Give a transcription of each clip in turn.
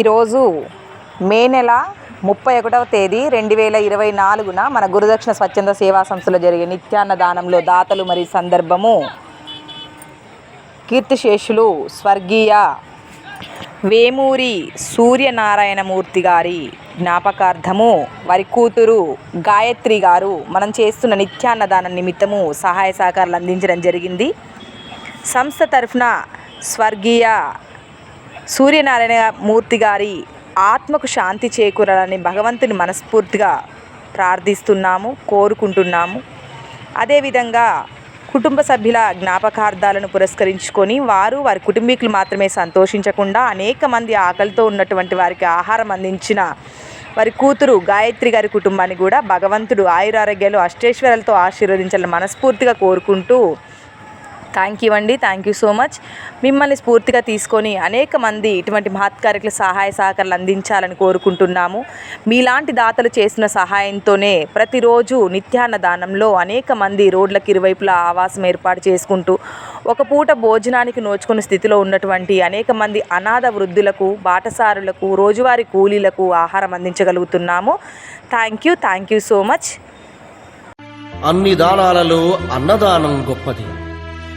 ఈరోజు మే నెల ముప్పై ఒకటవ తేదీ రెండు వేల ఇరవై నాలుగున మన గురుదక్షిణ స్వచ్ఛంద సేవా సంస్థలో జరిగే నిత్యాన్నదానంలో దాతలు మరియు సందర్భము. కీర్తిశేషులు స్వర్గీయ వేమూరి సూర్యనారాయణమూర్తి గారి జ్ఞాపకార్థము వారి కూతురు గాయత్రి గారు మనం చేస్తున్న నిత్యాన్నదానం నిమిత్తము సహాయ సహకారాలు అందించడం జరిగింది. సంస్థ తరఫున స్వర్గీయ సూర్యనారాయణ మూర్తి గారి ఆత్మకు శాంతి చేకూరాలని భగవంతుని మనస్ఫూర్తిగా ప్రార్థిస్తున్నాము కోరుకుంటున్నాము. అదేవిధంగా కుటుంబ సభ్యుల జ్ఞాపకార్థాలను పురస్కరించుకొని వారు వారి కుటుంబీకులు మాత్రమే సంతోషించకుండా అనేక మంది ఆకలితో ఉన్నటువంటి వారికి ఆహారం అందించిన వారి కూతురు గాయత్రి గారి కుటుంబాన్ని కూడా భగవంతుడు ఆయురారోగ్యాలు అష్టేశ్వరాలతో ఆశీర్వదించాలని మనస్ఫూర్తిగా కోరుకుంటూ థ్యాంక్ యూ అండి థ్యాంక్ యూ సో మచ్ మిమ్మల్ని స్ఫూర్తిగా తీసుకొని అనేక మంది ఇటువంటి మహత్కార్యకుల సహాయ సహకారాలు అందించాలని కోరుకుంటున్నాము. మీలాంటి దాతలు చేసిన సహాయంతోనే ప్రతిరోజు నిత్యాన్నదానంలో అనేక మంది రోడ్లకు ఇరువైపులా ఆవాసం ఏర్పాటు చేసుకుంటూ ఒక పూట భోజనానికి నోచుకున్న స్థితిలో ఉన్నటువంటి అనేక మంది అనాథ వృద్ధులకు బాటసారులకు రోజువారీ కూలీలకు ఆహారం అందించగలుగుతున్నాము. Thank you thank you so much అన్ని దానాలలో అన్నదానం గొప్పది.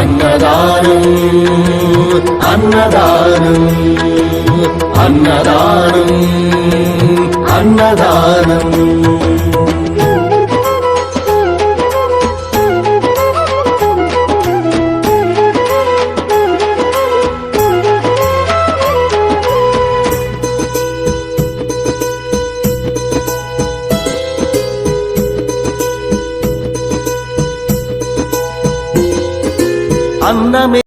అన్నదానం అన్నదానం అన్నదానం అన్నదానం. জাহান্নামে